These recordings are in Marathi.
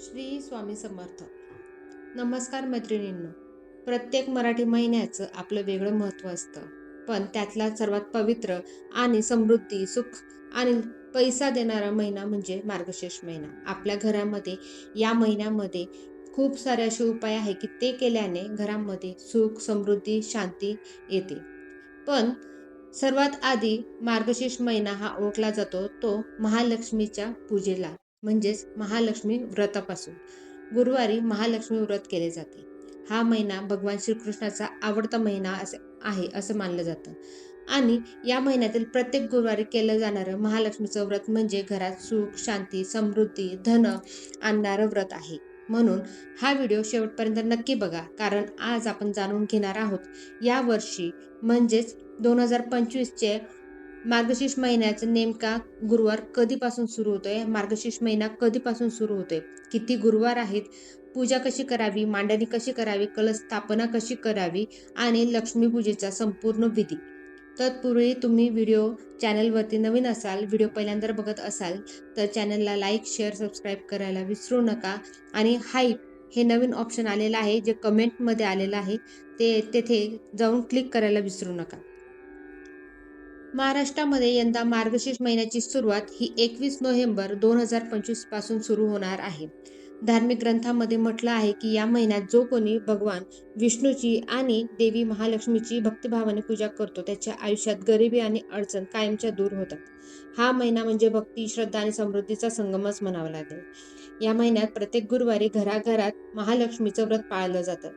श्री स्वामी समर्थ. नमस्कार मैत्रिणींनो. प्रत्येक मराठी महिन्याचं आपलं वेगळं महत्त्व असतं. पण त्यातला सर्वात पवित्र आणि समृद्धी सुख आणि पैसा देणारा महिना म्हणजे मार्गशीर्ष महिना. आपल्या घरामध्ये या महिन्यामध्ये खूप सारे असे उपाय आहे की ते केल्याने घरामध्ये सुख समृद्धी शांती येते. पण सर्वात आधी मार्गशीर्ष महिना हा ओळखला जातो तो महालक्ष्मीच्या पूजेला. म्हणजेच महालक्ष्मी व्रतापासून. गुरुवारी महालक्ष्मी व्रत केले जाते. हा महिना भगवान श्रीकृष्णाचा आवडता महिना असे आहे असं मानलं जातं. आणि या महिन्यातील प्रत्येक गुरुवारी केलं जाणारं महालक्ष्मीचं व्रत म्हणजे घरात सुख शांती समृद्धी धन आणणारं व्रत आहे. म्हणून हा व्हिडिओ शेवटपर्यंत नक्की बघा कारण आज आपण जाणून घेणार आहोत या वर्षी म्हणजेच दोन हजार पंचवीसचे मार्गशीर्ष महिन्याचा नेमका गुरुवार कधीपासून सुरू होतोय? मार्गशीर्ष महिना कधीपासून सुरू होतोय? किती गुरुवार आहेत? पूजा कशी करावी? मांडणी कशी करावी? कलश स्थापना कशी करावी? आणि लक्ष्मीपूजेचा संपूर्ण विधी. तत्पूर्वी तुम्ही व्हिडिओ चॅनलवरती नवीन असाल व्हिडिओ पहिल्यांदा बघत असाल तर चॅनलला लाईक शेअर सबस्क्राईब करायला विसरू नका. आणि हाईप हे नवीन ऑप्शन आलेलं आहे जे कमेंटमध्ये आलेलं आहे ते तेथे जाऊन क्लिक करायला विसरू नका. महाराष्ट्रामध्ये यंदा मार्गशीर्ष महिन्याची सुरुवात ही एकवीस नोव्हेंबर दोन हजार पंचवीसपासून सुरू होणार आहे. धार्मिक ग्रंथामध्ये म्हटलं आहे की या महिन्यात जो कोणी भगवान विष्णूची आणि देवी महालक्ष्मीची भक्तिभावाने पूजा करतो त्याच्या आयुष्यात गरिबी आणि अडचण कायमच्या दूर होतात. हा महिना म्हणजे भक्ती श्रद्धा आणि समृद्धीचा संगमच म्हणावा लागेल. या महिन्यात प्रत्येक गुरुवारी घराघरात महालक्ष्मीचं व्रत पाळलं जातं.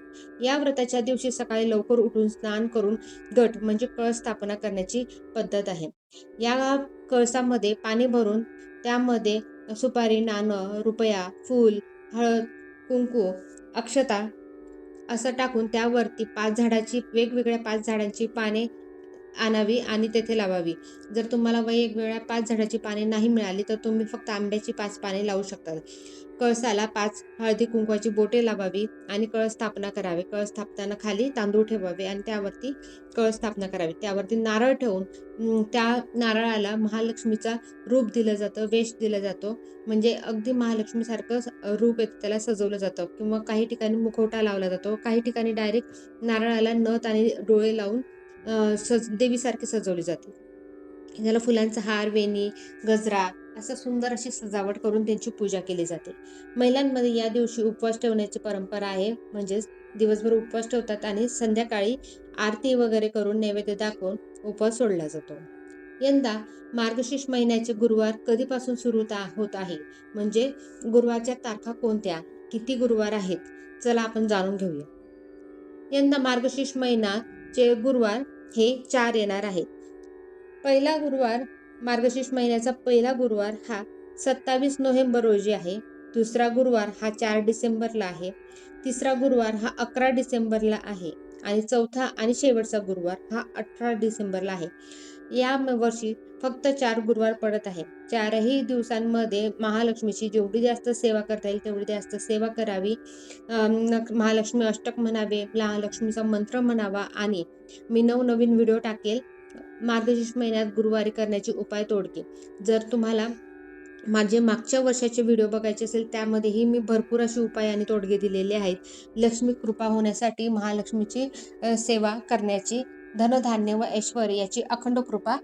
या व्रताच्या दिवशी सकाळी लवकर उठून स्नान करून गट म्हणजे कळ स्थापना करण्याची पद्धत आहे. या कळसामध्ये पाणी भरून त्यामध्ये सुपारी नाणं रुपया फूल हळद कुंकू अक्षता असं टाकून त्यावरती पाच झाडाची वेगवेगळ्या पाच झाडांची पाने आणावी आणि तेथे लावावी. जर तुम्हाला वेगवेगळ्या पाच झाडाची पाने नाही मिळाली तर तुम्ही फक्त आंब्याची पाच पाने लावू शकता. कळसाला पाच हळदी कुंकवाची बोटे लावावी आणि कळस स्थापना करावी. कळस स्थापताना खाली तांदूळ ठेवावे आणि त्यावरती कळस स्थापना करावी. त्यावरती नारळ ठेवून त्या नारळाला महालक्ष्मीचा रूप दिलं जातं वेश दिला जातो. म्हणजे अगदी महालक्ष्मीसारखं रूप येतं त्याला सजवलं जातं. किंवा काही ठिकाणी मुखवटा लावला जातो. काही ठिकाणी डायरेक्ट नारळाला नथ आणि डोळे लावून सज देवीसारखे सजवले जाते. त्याला फुलांचा हार वेणी गजरा असं सुंदर अशी सजावट करून त्यांची पूजा केली जाते. महिलांमध्ये या दिवशी उपवास ठेवण्याची परंपरा आहे. म्हणजेच दिवसभर उपवास ठेवतात आणि संध्याकाळी आरती वगैरे करून नैवेद्य दाखवून उपवास सोडला जातो. यंदा मार्गशीर्ष महिन्याचे गुरुवार कधीपासून सुरू होत आहे? म्हणजे गुरुवारच्या तारखा कोणत्या? किती गुरुवार आहेत? चला आपण जाणून घेऊया. यंदा मार्गशीर्ष महिना चे गुरुवार हे चार येणार आहेत. पहिला गुरुवार मार्गशीर्ष महिन्याचा पहिला गुरुवार हा सत्तावीस नोव्हेंबर रोजी आहे. दुसरा गुरुवार हा चार डिसेंबरला आहे. तिसरा गुरुवार हा अकरा डिसेंबरला आहे. आणि चौथा आणि शेवटचा गुरुवार हा अठरा डिसेंबरला आहे. या वर्षी फक्त चार गुरुवार पडत आहे. चारही दिवसांमध्ये महालक्ष्मीची जेवढी जास्त सेवा करता येईल तेवढी जास्त सेवा करावी. महालक्ष्मी अष्टक म्हणावे महालक्ष्मीचा मंत्र म्हणावा आणि मी नवनवीन व्हिडिओ टाकेल. मार्गशीर्ष महिन्यात गुरुवारी करण्याची उपाय तोडके. जर तुम्हाला माझे मागच्या वर्षाचे व्हिडिओ बघायचे असेल त्यामध्येही मी भरपूर असे उपाय आणि तोडगे दिलेले आहेत. लक्ष्मी कृपा होण्यासाठी महालक्ष्मीची सेवा करण्याची धनधान्य व ऐश्वर याची अखंड कृपा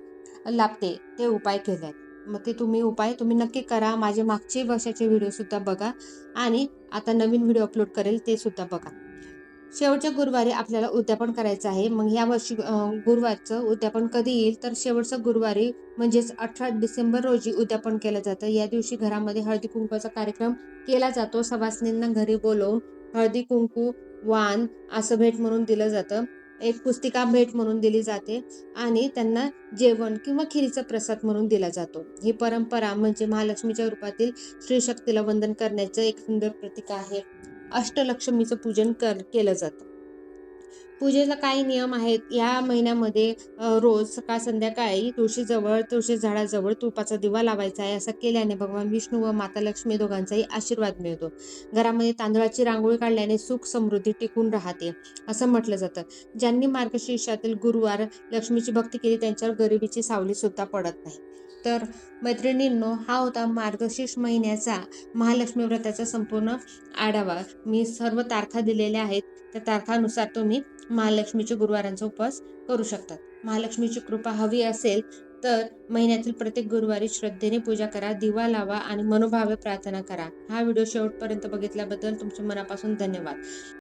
लाभते ते उपाय केले आहेत मग ते तुम्ही उपाय तुम्ही नक्की करा. माझे मागचे वर्षाचे व्हिडिओसुद्धा बघा. आणि आता नवीन व्हिडिओ अपलोड करेल ते सुद्धा बघा. शेवटच्या गुरुवारी आपल्याला उद्यापन करायचं आहे. मग या वर्षी गुरुवारचं उद्यापन कधी येईल? तर शेवटचं गुरुवारी म्हणजेच अठरा डिसेंबर रोजी उद्यापन केलं जातं. या दिवशी घरामध्ये हळदी कुंकूचा कार्यक्रम केला जातो. सवासनींना घरी बोलवून हळदी कुंकू वान असं भेट म्हणून दिलं जातं. एक पुस्तिका भेट म्हणून दिली जाते आणि त्यांना जेवण किंवा खिरीचा प्रसाद म्हणून दिला जातो. ही परंपरा म्हणजे महालक्ष्मीच्या रूपातील श्रीशक्तीला वंदन करण्याचं एक सुंदर प्रतीक आहे. अष्टलक्ष्मीचं पूजन कर केलं जातं. पूजेला काही नियम आहेत? या महिन्यामध्ये रोज सकाळ संध्याकाळी तुळशीजवळ तुळशी झाडाजवळ तुपाचा दिवा लावायचा आहे. असं केल्याने भगवान विष्णू व माता लक्ष्मी दोघांचाही आशीर्वाद मिळतो. घरामध्ये तांदळाची रांगोळी काढल्याने सुख समृद्धी टिकून राहते असं म्हटलं जातं. ज्यांनी मार्गशीर्षातील गुरुवार लक्ष्मीची भक्ती केली त्यांच्यावर गरिबीची सावली सुद्धा पडत नाही. तर मैत्रिणींनो हा होता मार्गशीर्ष महिन्याचा महालक्ष्मी व्रताचा संपूर्ण आढावा. मी सर्व तारखा दिलेल्या आहेत. त्या तारखानुसार तुम्ही महालक्ष्मीचे गुरुवारांचा उपवास करू शकतात. महालक्ष्मीची कृपा हवी असेल तर महिन्यातील प्रत्येक गुरुवारी श्रद्धेने पूजा करा दिवा लावा आणि मनोभावे प्रार्थना करा. हा व्हिडिओ शेवटपर्यंत बघितल्याबद्दल तुमचे मनापासून धन्यवाद.